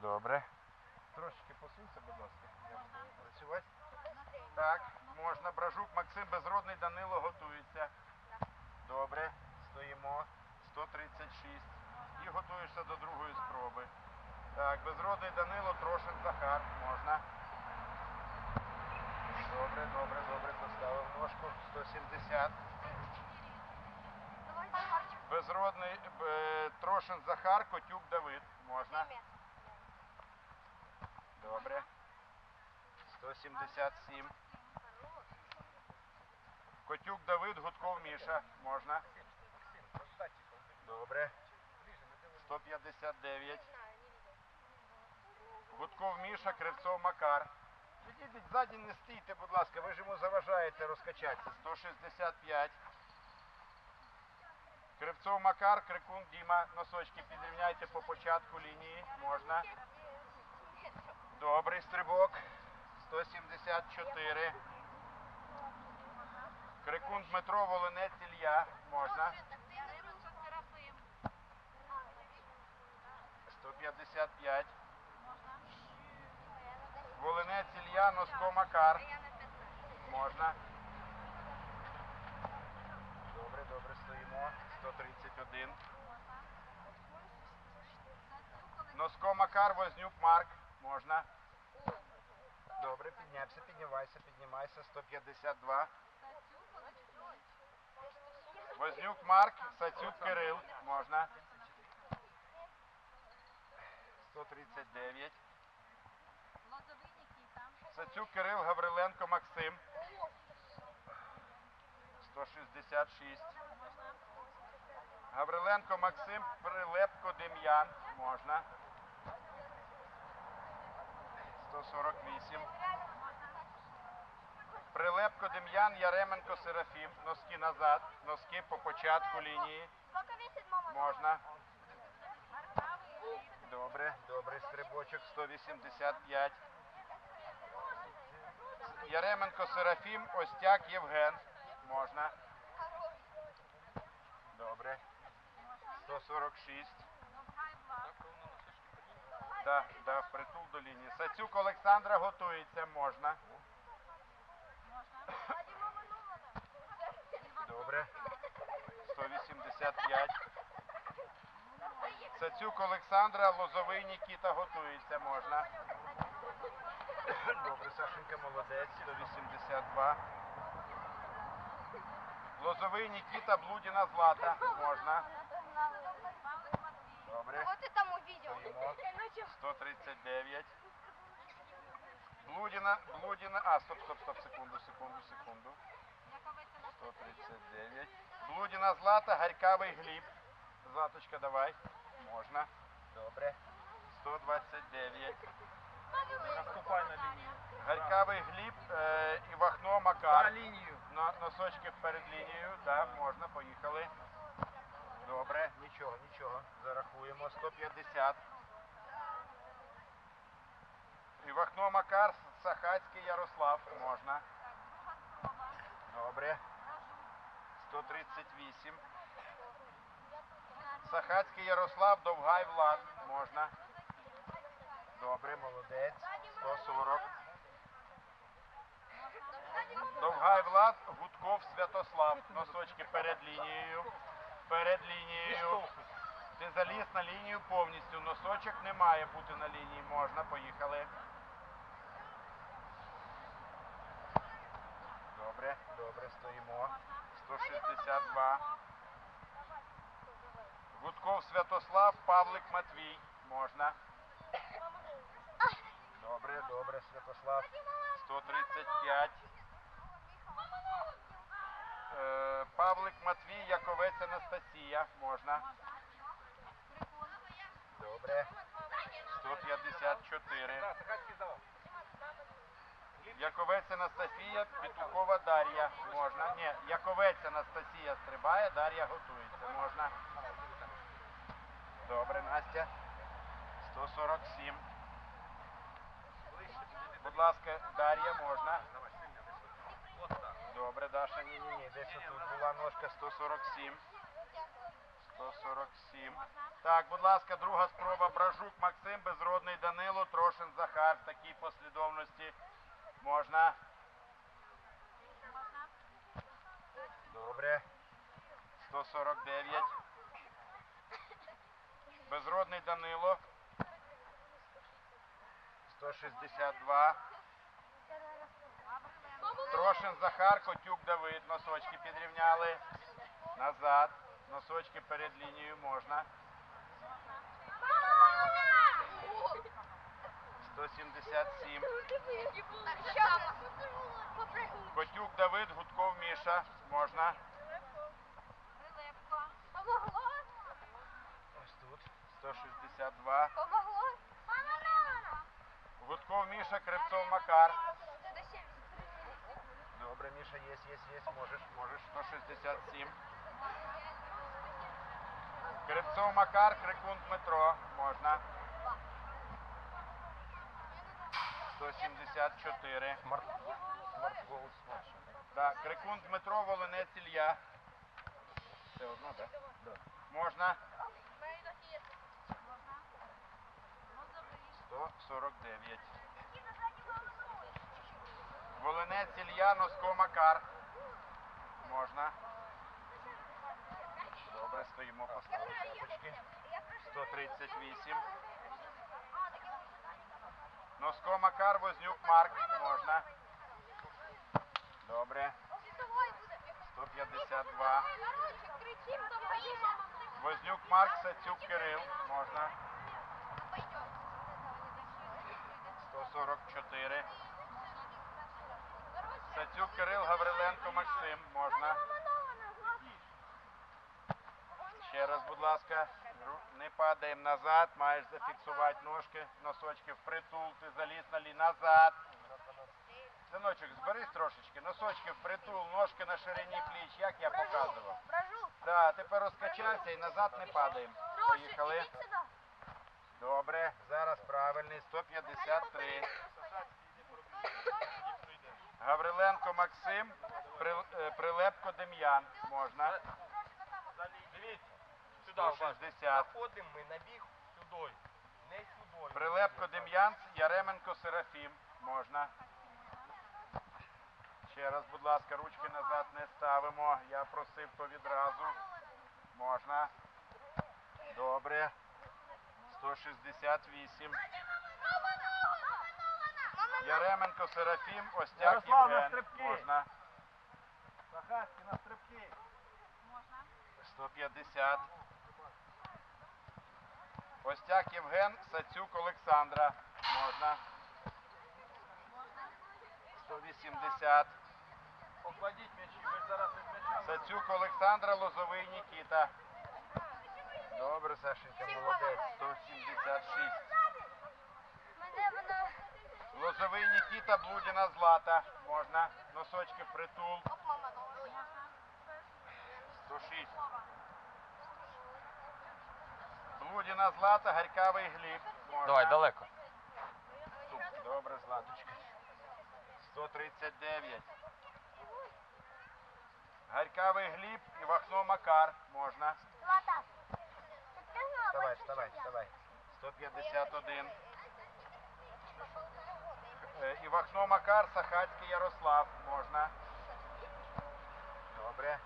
Добре. Трошечки посунься, будь ласка. Працювати. Так, можна. Бражук Максим Безродний Данило готується. Добре. Стоїмо. 136. І готуєшся до другої спроби. Так, безродний Данило, Трошин Захар. Можна. Добре, добре, добре. Поставив ножку. 170. Безродний е, Трошин Захар, Котюк Давид. Можна. Добре. 177. Котюк Давид, Гудков Міша. Можна. Добре. 159. Гудков Міша, Кривцов Макар. Відійдіть ззаді, не стійте, будь ласка, ви ж йому заважаєте розкачатися. 165. Кривцов Макар, Крикун Діма. Носочки підрівняйте по початку лінії. Можна. Добрий стрибок. 174. Крикун Дмитро, Волинець Ілля. Можна. 155. Волинець Ілля, Носко Макар. Можна. Добре, добре, стоїмо. 131. Носко Макар, Вознюк Марк. Можна. Добре, піднявся, піднімайся, піднімайся. 152. Вознюк Марк, Сацюк Кирил. Можна. 139. Сацюк Кирил, Гавриленко Максим. 166. Гавриленко Максим, Прилепко Дем'ян. Можна. 148. Прилепко Дем'ян, Яременко Серафім. Носки назад. Носки по початку лінії. Можна. Добре, добре, стрибочок 185. Яременко Серафім, Остяк Євген. Можна. Добре. 146. Да, да, впритул лінії. Сацюк Олександра готується, можна. Добре. 185. Сацюк Олександра, Лозовий Нікіта готується, можна. Добре, Сашенька молодець, 182. Лозовий Нікіта, Блудіна Злата, можна. Добре. Стоїмо. Ну 139. Блудіна, Блудіна, а, стоп, стоп, стоп, секунду, секунду, секунду. 139. Блудіна Злата, Гарькавий Гліб. Златочка, давай. Можна. Добре. 129. Наступай на лінію. Гарькавий Гліб е, і Вахно На Макар. лінію. На, носочки перед лінією, так, можна, поїхали. Добре, нічого, нічого. Зарахуємо. 150. І Вахно Макар, Сахацький Ярослав. Можна. Добре. 138. Сахацький Ярослав, Довгай Влад. Можна. Добре, молодець. 140. Довгай Влад, Гудков Святослав. Носочки перед лінією. Перед лінією. Ти заліз на лінію повністю. Носочок не має бути на лінії. Можна, поїхали. Добре, добре, стоїмо. 162. Гудков Святослав, Павлик Матвій. Можна. Добре, добре, Святослав. 135. Е, Павлик Матвій, Яковець Анастасія. Можна. Добре. 154. Яковець Анастасія, Петухова Дар'я. Можна. Ні, Яковець Анастасія стрибає, Дар'я готується. Можна. Добре, Настя. 147. Будь ласка, Дар'я, можна. Давай, сильно, десь от. От так. Добре, Даша, ні, ні, ні, десь тут була ножка 147. 147. Так, будь ласка, друга спроба. Бражук Максим, Безродний Данило, Трошин Захар. В такій послідовності. Можна. Добре. 149. Безродний Данило. 162. Трошин Захар, Котюк Давид. Носочки підрівняли. Назад. Носочки перед лінією можна. 177. Котюк Давид, Гудков Міша. Можна. Ось тут. 162. Помогло? Гудков Міша, Кривцов Макар. 170. Добре, Міша, є, є, є. Можеш, можеш. 167. Кривцов Макар, Крикун Дмитро. Можна. 174. Смарт, смарт-голос наш. Так, Крикун Дмитро, Волинець Ілля. Все одно, так? Да? Можна. 149. Волинець Ілля, Носко Макар. Можна. Добре, стоїмо поставили шапочки. 138. Носко Макар, Вознюк Марк. Можна. Добре. 152. Вознюк Марк, Сацюк Кирил. Можна. 144. Сацюк Кирил, Гавриленко Максим. Можна. Ще раз, будь ласка. Не падаємо назад. Маєш зафіксувати ножки, носочки впритул. Ти заліз на лі назад. Синочок, зберись трошечки. Носочки впритул, ножки на ширині пліч, як я показував. Так, тепер розкачався і назад не падаємо. Поїхали. Добре, зараз правильний. 153. Гавриленко Максим, е, Прилепко Дем'ян. Можна. Дивіться, сюди уважно. 160. Заходимо ми на біг сюди, не сюди. Прилепко Дем'ян, Яременко Серафім. Можна. Ще раз, будь ласка, ручки назад не ставимо. Я просив то відразу. Можна. Добре. 168. Яременко Серафім, Остяк Ярослав, на Євген. стрибки. Можна. Сахацький на стрибки. 150. Остяк Євген, Сацюк Олександра. Можна. 180. Покладіть м'ячі, ви ж зараз із м'ячами. Сацюк Олександра, Лозовий Нікіта. Добре, Сашенька, молодець. 176. Лозовий Нікіта, Блудіна Злата. Можна. Носочки притул. Оп, 106. Блудіна Злата, Гарькавий Гліб. Можна. Давай, далеко. Добре, Златочка. 139. Гарькавий Гліб і Вахно Макар. Можна. Злата. Вставай, вставай, вставай. 151. Е, в окно Макар, Сахацький Ярослав. Можна. Добре.